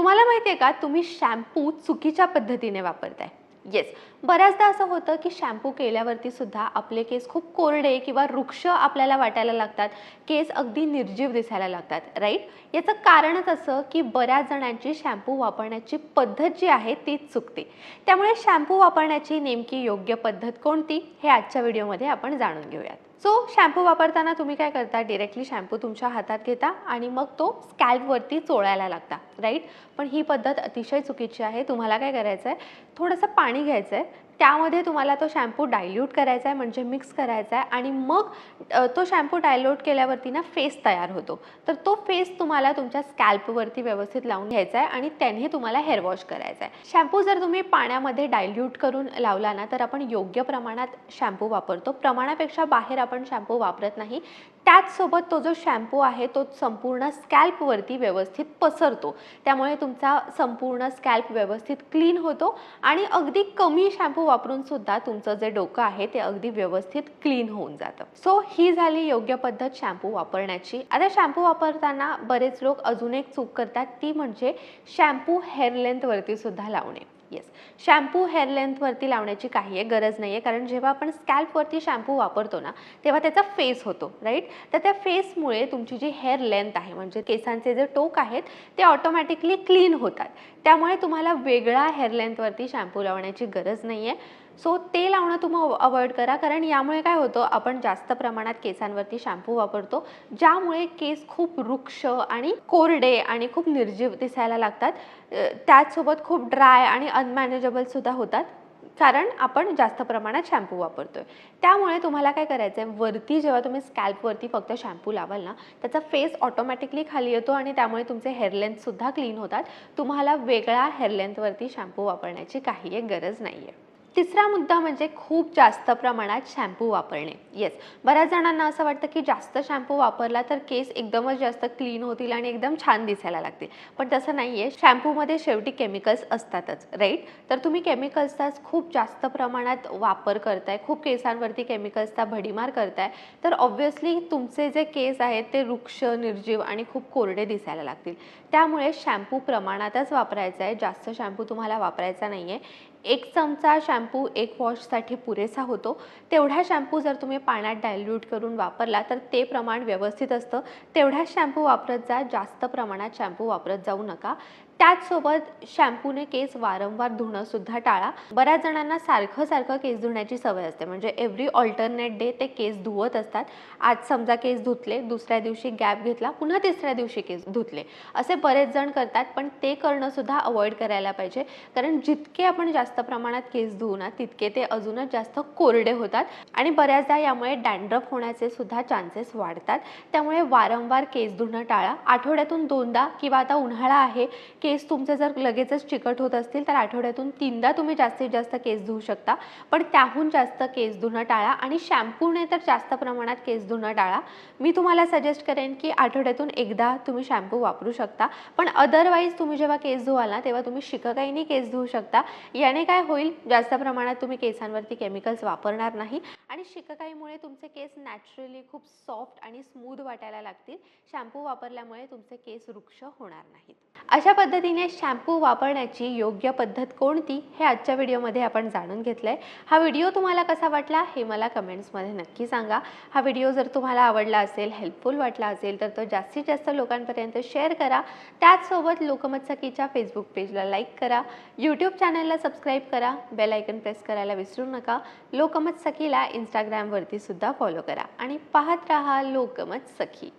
तुम्हाला माहिती आहे का? तुम्ही शॅम्पू चुकीच्या पद्धतीने वापरताय. येस बऱ्याचदा असं होतं की शॅम्पू केल्यावरती सुद्धा आपले केस खूप कोरडे किंवा वृक्ष आपल्याला वाटायला लागतात. केस अगदी निर्जीव दिसायला लागतात राईट याचं कारणच असं की बऱ्याच जणांची शॅम्पू वापरण्याची पद्धत जी आहे तीच चुकते. त्यामुळे शॅम्पू वापरण्याची नेमकी योग्य पद्धत कोणती? हे आजच्या व्हिडिओमध्ये आपण जाणून घेऊयात. सो शॅम्पू वापरताना तुम्ही काय करता? डिरेक्टली शॅम्पू तुमच्या हातात घेता आणि मग तो स्कॅल्पवरती चोळायला लागता. राईट? पण ही पद्धत अतिशय चुकीची आहे. तुम्हाला काय करायचं आहे थोडंसं पाणी घ्यायचं आहे त्यामध्ये तुम्हाला तो शॅम्पू डायल्यूट करायचा आहे म्हणजे मिक्स करायचा आहे आणि मग तो शॅम्पू डायल्यूट केल्यावरती ना फेस तयार होतो. तर तो फेस तुम्हाला तुमच्या स्कॅल्पवरती व्यवस्थित लावून घ्यायचा आहे आणि त्याने तुम्हाला हेअर वॉश करायचा आहे शॅम्पू जर तुम्ही पाण्यामध्ये डायल्यूट करून लावला ना तर आपण योग्य प्रमाणात शॅम्पू वापरतो. प्रमाणापेक्षा बाहेर आपण शॅम्पू वापरत नाही. त्याचसोबत तो जो शॅम्पू आहे तो संपूर्ण स्कॅल्पवरती व्यवस्थित पसरतो. त्यामुळे तुमचा संपूर्ण स्कॅल्प व्यवस्थित क्लीन होतो आणि अगदी कमी शॅम्पू वापरून सुद्धा तुमचं जे डोकं आहे ते अगदी व्यवस्थित क्लीन होऊन जातं. सो ही झाली योग्य पद्धत शॅम्पू वापरण्याची. आता शॅम्पू वापरताना बरेच लोक अजून एक चूक करतात ती म्हणजे शॅम्पू हेअर लेंथवरती सुद्धा लावणे. येस शॅम्पू हेअर लेंथवरती लावण्याची काही आहे गरज नाही आहे कारण जेव्हा आपण स्कॅल्पवरती शॅम्पू वापरतो ना तेव्हा त्याचा फेस होतो राईट तर त्या फेसमुळे तुमची जी हेअर लेंथ आहे म्हणजे केसांचे जे टोक आहेत ते ऑटोमॅटिकली क्लीन होतात. त्यामुळे तुम्हाला वेगळा हेअर लेंथवरती शॅम्पू लावण्याची गरज नाही आहे ते लावणं तुम्ही अवॉइड करा. कारण यामुळे काय होतं आपण जास्त प्रमाणात केसांवरती शॅम्पू वापरतो ज्यामुळे केस खूप वृक्ष आणि कोरडे आणि खूप निर्जीव दिसायला लागतात. त्याचसोबत खूप ड्राय आणि अनमॅनेजेबल सुद्धा होतात. कारण आपण जास्त प्रमाणात शॅम्पू वापरतोय. त्यामुळे तुम्हाला काय करायचं आहे वरती जेव्हा तुम्ही स्कॅल्पवरती फक्त शॅम्पू लावाल ना त्याचा फेस ऑटोमॅटिकली खाली येतो आणि त्यामुळे तुमचे हेअर लेंथसुद्धा क्लीन होतात. तुम्हाला वेगळा हेअर लेंथवरती शॅम्पू वापरण्याची काही एक गरज नाही आहे तिसरा मुद्दा म्हणजे खूप जास्त प्रमाणात शॅम्पू वापरणे. येस बऱ्याच जणांना असं वाटतं की जास्त शॅम्पू वापरला तर केस एकदमच जास्त क्लीन होतील आणि एकदम छान दिसायला लागतील. पण तसं नाही आहे शॅम्पूमध्ये शेवटी केमिकल्स असतातच राईट तर तुम्ही केमिकल्सचाच खूप जास्त प्रमाणात वापर करताय खूप केसांवरती केमिकल्सचा भडीमार करताय तर ऑब्व्हियसली तुमचे जे केस आहेत ते वृक्ष निर्जीव आणि खूप कोरडे दिसायला लागतील. त्यामुळे शॅम्पू प्रमाणातच वापरायचा आहे जास्त शॅम्पू तुम्हाला वापरायचा नाही आहे एक चमचा शॅम्पू शॅम्पू एक वॉशसाठी पुरेसा होतो. तेवढा शॅम्पू जर तुम्ही पाण्यात डायल्यूट करून वापरला तर ते प्रमाण व्यवस्थित असतं. तेवढाच शॅम्पू वापरत जा जास्त प्रमाणात शॅम्पू वापरत जाऊ नका. त्याचसोबत शॅम्पूने केस वारंवार धुणं सुद्धा टाळा. बऱ्याच जणांना सारखं सारखं केस धुण्याची सवय असते. म्हणजे एव्हरी ऑल्टरनेट डे ते केस धुवत असतात. आज समजा केस धुतले दुसऱ्या दिवशी गॅप घेतला पुन्हा तिसऱ्या दिवशी केस धुतले. असे बरेच जण करतात पण ते करणं सुद्धा अवॉइड करायला पाहिजे. कारण जितके आपण जास्त प्रमाणात केस धुवू ना तितके ते अजूनच जास्त कोरडे होतात. आणि बऱ्याचदा यामुळे डॅन्ड्रफ होण्याचे सुद्धा चान्सेस वाढतात. त्यामुळे वारंवार केस धुणं टाळा. आठवड्यातून दोनदा किंवा आता उन्हाळा आहे केस केस तुमचे जर लगेचच चिकट होत असतील तर आठवड्यातून तीनदा तुम्ही जास्तीत जास्त केस धुवू शकता. पण त्याहून जास्त केस धुणं टाळा आणि शॅम्पूने तर जास्त प्रमाणात केस धुणं टाळा. मी तुम्हाला सजेस्ट करेन की आठवड्यातून एकदा तुम्ही शॅम्पू वापरू शकता. पण अदरवाईज तुम्ही जेव्हा केस धुवाल ना तेव्हा तुम्ही शिककाईने केस धुवू शकता. याने काय होईल जास्त प्रमाणात तुम्ही केसांवरती केमिकल्स वापरणार नाही आणि शिककाईमुळे तुमचे केस नॅचरली खूप सॉफ्ट आणि स्मूथ वाटायला लागतील. शॅम्पू वापरल्यामुळे तुमचे केस वृक्ष होणार नाहीत. अशा पद्धती पद्धतीने शॅम्पू वापरण्याची योग्य पद्धत कोणती हे आजच्या व्हिडिओमध्ये आपण जाणून घेतलंय. हा व्हिडिओ तुम्हाला कसा वाटला हे मला कमेंट्समध्ये नक्की सांगा. हा व्हिडिओ जर तुम्हाला आवडला असेल हेल्पफुल वाटला असेल तर तो जास्तीत जास्त लोकांपर्यंत शेअर करा. त्याचसोबत लोकमत सखीच्या फेसबुक पेजला लाईक करा. यूट्यूब चॅनलला सबस्क्राईब करा. बेल आयकन प्रेस करायला विसरू नका. लोकमत सखीला इंस्टाग्रामवरती सुद्धा फॉलो करा. आणि पाहत राहा लोकमत सखी